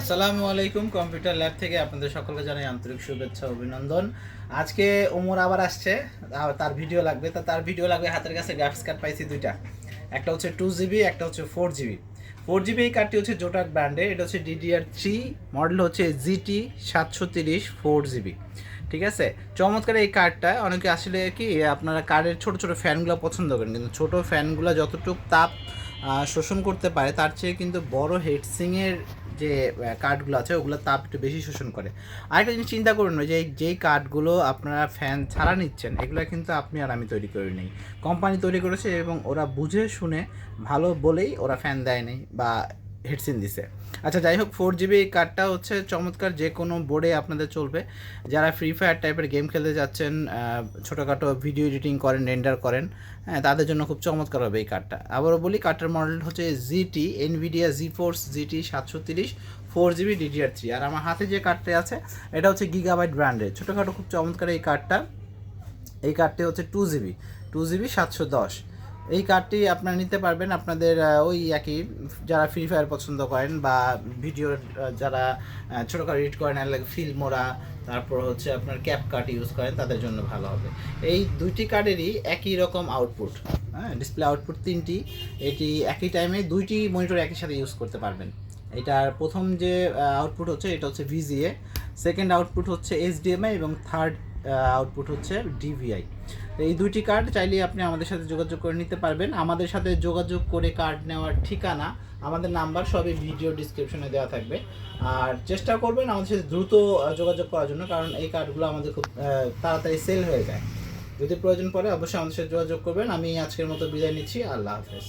আসসালামু আলাইকুম, computer lab থেকে আপনাদের সকলকে জানাই আন্তরিক শুভেচ্ছা, অভিনন্দন। আজকে ওমর আবার আসছে তার ভিডিও লাগবে। তা তার ভিডিও লাগবে, হাতের কাছে গ্রাফিক্স কার্ড পাইছি দুইটা। একটা হচ্ছে টু জিবি একটা হচ্ছে ফোর জিবি ফোর জিবি এই কার্ডটি হচ্ছে জোটাক ব্র্যান্ডের, এটা হচ্ছে ডিডিআর থ্রি মডেল হচ্ছে জিটি সাতশো তিরিশ ফোর জিবি ঠিক আছে? চমৎকার এই কার্ডটা। অনেকে আসলে কি, আপনারা কার্ডের ছোট ছোট ফ্যানগুলো পছন্দ করেন, কিন্তু ছোট ফ্যানগুলো যতটুকু তাপ শোষণ করতে পারে, তার চেয়ে কিন্তু বড় হেডসিংয়ের যে কার্ডগুলো আছে, ওগুলো তাপ একটু বেশি শোষণ করে। আরেকটা জিনিস চিন্তা করুন যে, যেই কার্ডগুলো আপনারা ফ্যান ছাড়া নিচ্ছেন, এগুলো কিন্তু আপনি আর আমি তৈরি করে নেই। কোম্পানি তৈরি করেছে এবং ওরা বুঝে, শুনে, ভালো বলেই ওরা ফ্যান দেয় নেই বা হেডসিন দিছে। আচ্ছা যাই হোক ফোর জিবি এই কার্ডটা হচ্ছে চমৎকার, যে কোনো বোর্ডে আপনাদের চলবে। যারা ফ্রি ফায়ার টাইপের গেম খেলতে যাচ্ছেন ছোটোখাটো ভিডিও এডিটিং করেন রেন্ডার করেন হ্যাঁ তাদের জন্য খুব চমৎকার হবে এই কার্ডটা আবারও বলি কার্ডটার মডেল হচ্ছে GT Nvidia GeForce GT সাতশো তিরিশ ফোর জিবি ডিডিআর থ্রি আর আমার হাতে যে কার্ডটা আছে, এটা হচ্ছে গিগাবাইট ব্র্যান্ডের ছোটোখাটো খুব চমৎকার এই কার্ডটা এই কার্ডটি হচ্ছে টু জিবি টু জিবি সাতশো দশ। এই কার্ডটি আপনারা নিতে পারবেন। আপনাদের ওই একই যারা ফ্রি ফায়ার পছন্দ করেন বা ভিডিও যারা আহ, ছোটোখাটো এডিট করেন ফিল্মোরা তারপর হচ্ছে আপনার ক্যাপ কার্ড ইউজ করেন তাদের জন্য ভালো হবে। এই দুইটি কার্ডেরই একই রকম আউটপুট হ্যাঁ ডিসপ্লে আউটপুট তিনটি। এটি একই টাইমে দুইটি মনিটর একই সাথে ইউজ করতে পারবেন। এটার প্রথম যে আউটপুট হচ্ছে এটা হচ্ছে ভিজিএ সেকেন্ড আউটপুট হচ্ছে এইচডিএমআই এবং থার্ড আউটপুট হচ্ছে ডিভিআই এই দুটি কার্ড চাইলে আপনি আমাদের সাথে যোগাযোগ করে নিতে পারবেন। আমাদের সাথে যোগাযোগ করে কার্ড নেওয়ার ঠিকানা, আমাদের নাম্বার সবই ভিডিও ডিসক্রিপশনে দেওয়া থাকবে। আর চেষ্টা করবেন আমাদের সাথে দ্রুত যোগাযোগ করার জন্য, কারণ এই কার্ডগুলো আমাদের খুব তাড়াতাড়ি সেল হয়ে যায়। যদি প্রয়োজন পড়ে অবশ্যই আমাদের সাথে যোগাযোগ করবেন। আমি আজকের মতো বিদায় নিচ্ছি। আল্লাহ হাফেজ।